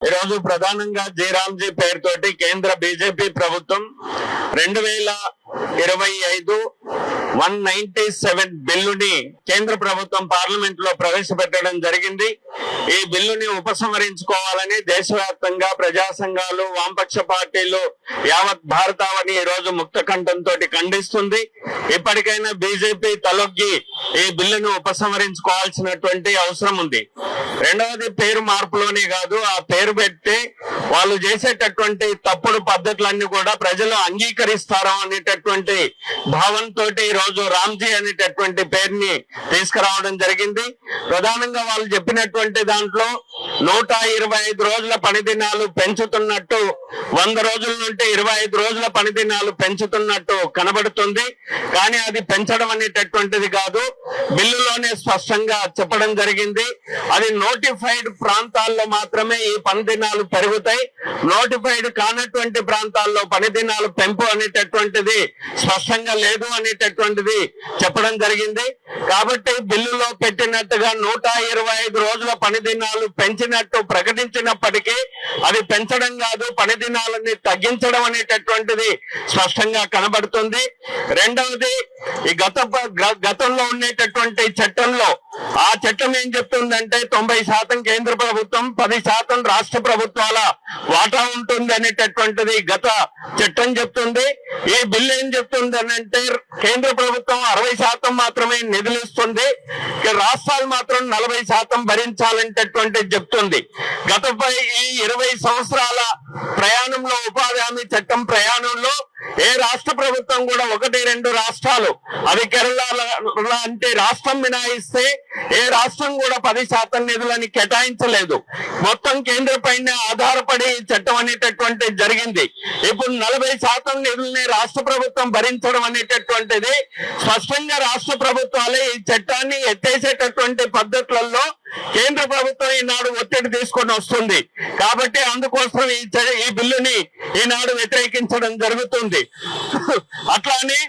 ఈరోజు ప్రధానంగా జయరామ్జీ పేరుతోటి కేంద్ర బీజేపీ ప్రభుత్వం రెండు వేల ఇరవై ఐదు వన్ నైన్టీ సెవెన్ బిల్లుని కేంద్ర ప్రభుత్వం పార్లమెంట్లో ప్రవేశపెట్టడం జరిగింది. ఈ బిల్లుని ఉపసంహరించుకోవాలని దేశవ్యాప్తంగా ప్రజా సంఘాలు వామపక్ష పార్టీలు యావత్ భారతావని ఈ రోజు ముక్త కంఠంతో ఖండిస్తుంది. ఇప్పటికైనా బీజేపీ తలొగ్గి ఈ బిల్లును ఉపసంహరించుకోవాల్సినటువంటి అవసరం ఉంది. రెండవది పేరు మార్పులోనే కాదు ఆ పేరు పెట్టి వాళ్ళు చేసేటటువంటి తప్పుడు పద్ధతులన్నీ కూడా ప్రజలు అంగీకరిస్తారు అనేటటువంటి భావంతో ఈ రోజు రామ్జీ అనేటటువంటి పేరుని తీసుకురావడం జరిగింది. ప్రధానంగా వాళ్ళు చెప్పినటువంటి దాంట్లో నూట ఇరవై ఐదు రోజుల పనిదినాలు పెంచుతున్నట్టు వంద రోజుల నుండి ఇరవై ఐదు రోజుల పనిదినాలు పెంచుతున్నట్టు కనబడుతుంది. కానీ అది పెంచడం అనేటటువంటిది కాదు. బిల్లులోనే స్పష్టంగా చెప్పడం జరిగింది. అది నోటిఫైడ్ ప్రాంతాల్లో మాత్రమే ఈ పనిదినాలు పెరుగుతాయి. నోటిఫైడ్ కానటువంటి ప్రాంతాల్లో పనిదినాలు పెంపు అనేటటువంటిది స్పష్టంగా లేదు అనేటటువంటిది చెప్పడం జరిగింది. కాబట్టి బిల్లులో పెట్టినట్టుగా నూట ఇరవై ఐదు రోజుల పనిదినాలు పెంచిన పెంచినట్టు ప్రకటించినప్పటికీ అది పెంచడం కాదు పని దినాలని తగ్గించడం అనేటటువంటిది స్పష్టంగా కనబడుతుంది. రెండవది ఈ గత గతంలో ఉండేటటువంటి చట్టంలో ఆ చట్టం ఏం చెప్తుందంటే తొంభై శాతం కేంద్ర ప్రభుత్వం పది శాతం రాష్ట్ర ప్రభుత్వాల వాటా ఉంటుంది అనేటటువంటిది గత చట్టం చెప్తుంది. ఈ బిల్లు ఏం చెప్తుంది అంటే కేంద్ర ప్రభుత్వం అరవై శాతం మాత్రమే నిధులిస్తుంది రాష్ట్రాలు మాత్రం నలభై శాతం భరించాలనేటటువంటిది చెప్తుంది. గత ఈ ఇరవై సంవత్సరాల ప్రయాణంలో ఉపాధి హామీ చట్టం ప్రయాణంలో ఏ రాష్ట్ర ప్రభుత్వం కూడా ఒకటి రెండు రాష్ట్రాలు అవి కేరళ అంటే రాష్ట్రం మినాయిస్తే ఏ రాష్ట్రం కూడా పది శాతం నిధులని కేటాయించలేదు. మొత్తం కేంద్ర పైన ఆధారపడి చట్టం అనేటటువంటి జరిగింది. ఇప్పుడు నలభై శాతం నిధుల్ని రాష్ట్ర ప్రభుత్వం భరించడం అనేటటువంటిది స్పష్టంగా రాష్ట్ర ప్రభుత్వాలే ఈ చట్టాన్ని ఎత్తేసేటటువంటి పద్ధతులలో కేంద్ర ప్రభుత్వం ఈనాడు ఒత్తిడి తీసుకొని వస్తుంది. కాబట్టి అందుకోసం ఈ ఈ బిల్లుని ఈనాడు వ్యతిరేకించడం జరుగుతుంది. అట్లానే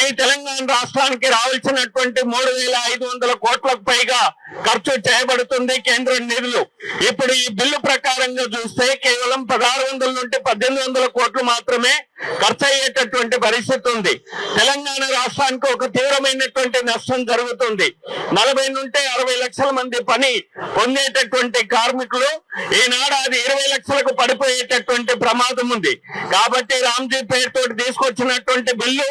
ఈ తెలంగాణ రాష్ట్రానికి రావాల్సినటువంటి మూడు వేల ఐదు వందల కోట్లకు పైగా ఖర్చు చేయబడుతుంది కేంద్ర నిధులు. ఇప్పుడు ఈ బిల్లు ప్రకారంగా చూస్తే కేవలం పదహారు వందల నుండి పద్దెనిమిది వందల కోట్లు మాత్రమే ఖర్చు అయ్యేటటువంటి పరిస్థితి ఉంది. తెలంగాణ రాష్ట్రానికి ఒక తీవ్రమైనటువంటి నష్టం జరుగుతుంది. నలభై నుండి అరవై లక్షల మంది పని పొందేటటువంటి కార్మికులు ఈనాడు అది ఇరవై లక్షలకు పడిపోయేటటువంటి ప్రమాదం ఉంది. కాబట్టి రామ్జీ పేరుతో తీసుకొచ్చినటువంటి బిల్లు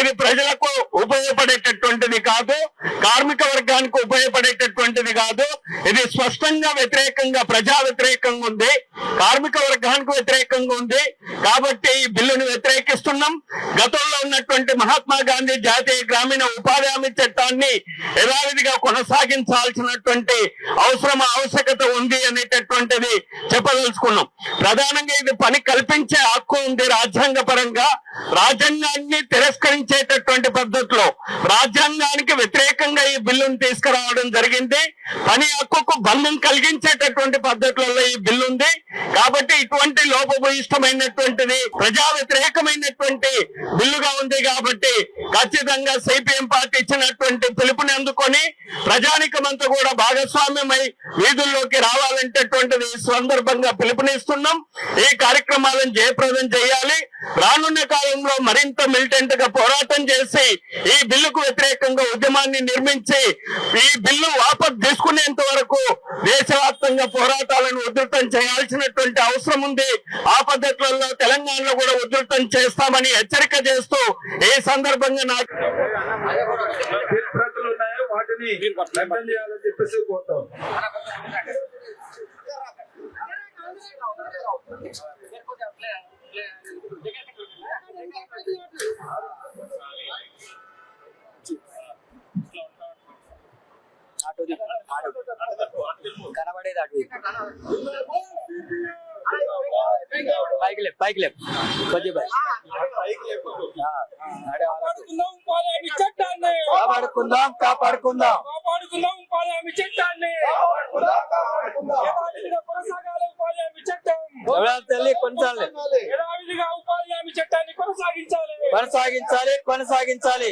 ఇది ప్రజలకు ఉపయోగపడేటటువంటిది కాదు కార్మిక వర్గానికి ఉపయోగపడేటటువంటిది కాదు. ఇది స్పష్టంగా వ్యతిరేకంగా ప్రజా వ్యతిరేకంగా ఉంది. కార్మిక వర్గానికి వ్యతిరేకంగా ఉంది. కాబట్టి ఈ బిల్లును వ్యతిరేకిస్తున్నాం. గతంలో ఉన్నటువంటి మహాత్మా గాంధీ జాతీయ గ్రామీణ ఉపాధి హామీ చట్టాన్ని యథావిధిగా కొనసాగించాల్సినటువంటి అవసరం ఆవశ్యకత ఉంది అనేటటువంటిది చెప్పదలుచుకున్నాం. ప్రధానంగా ఇది పని కల్పించే హక్కు ఉంది రాజ్యాంగ పరంగా రాజ్యాంగాన్ని తిరస్కరించేటటువంటి పద్ధతిలో రాజ్యాంగానికి వ్యతిరేకంగా ఈ బిల్లును తీసుకురావడం జరిగింది. పని హక్కుకు బంధం కలిగించేటటువంటి పద్ధతులలో ఈ బిల్లు ఉంది కాబట్టి ఇటువంటి లోపభూయిష్టమైనటువంటిది ప్రజా వ్యతిరేకమైనటువంటి బిల్లుగా ఉంది కాబట్టి ఖచ్చితంగా సిపిఎం పార్టీ ఇచ్చినటువంటి పిలుపుని అందుకొని ప్రజానికమంతా కూడా భాగస్వామ్యమై వీధుల్లోకి రావాలంటేటువంటిది ఈ సందర్భంగా పిలుపునిస్తున్నాం. ఈ కార్యక్రమాలను జయప్రదం చేయాలి. రానున్న కాలంలో మరింత మిలిటెంట్గా పోరాటం చేసి ఈ బిల్లుకు వ్యతిరేకంగా ఉద్యమాన్ని నిర్మించి ఈ బిల్లు వాపస్ తీసుకునేంత వరకు దేశవ్యాప్తంగా పోరాటాలను ఉధృతం చేయాల్సినటువంటి అవసరం ఉంది. ఆ పద్ధతులలో తెలంగాణలో కూడా ఉధృతం చేస్తామని హెచ్చరిక చేస్తూ ఏ సందర్భంగా నాకు వాటిని చేయాలని చెప్పేసి కోరుతాం కనబడేది అటు పైకి లేపు పైకి లేపు. కాపాడుకుందాం కాపాడుకుందాం కాపాడుకుందాం. కాపాడుకుందాం ఉపాధి హామీ చట్టాన్ని యథావిధిగా కొనసాగాలి ఉపాధి హామీ చట్టం. ఎవరాలు తల్లి కొనసాలి యథావిధిగా ఉపాధి హామీ చట్టాన్ని కొనసాగించాలి. కొనసాగించాలి కొనసాగించాలి.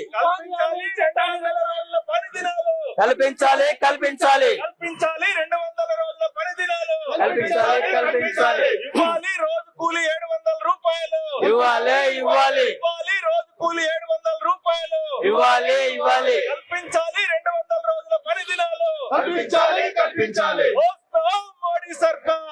కల్పించాలి కల్పించాలి. కల్పించాలి రెండు వందల రోజుల పని దినాలు కల్పించాలి. కల్పించాలి. కూలి ఏడు వందల రూపాయలు. ఇవ్వాలి ఇవ్వాలి. ఇవ్వాలి రోజు కూలి ఏడు వందల రూపాయలు. ఇవ్వాలి ఇవ్వాలి. కల్పించాలి రెండు వందల రోజుల పని దినాలు. కల్పించాలి కల్పించాలి. మోడీ సర్కార్.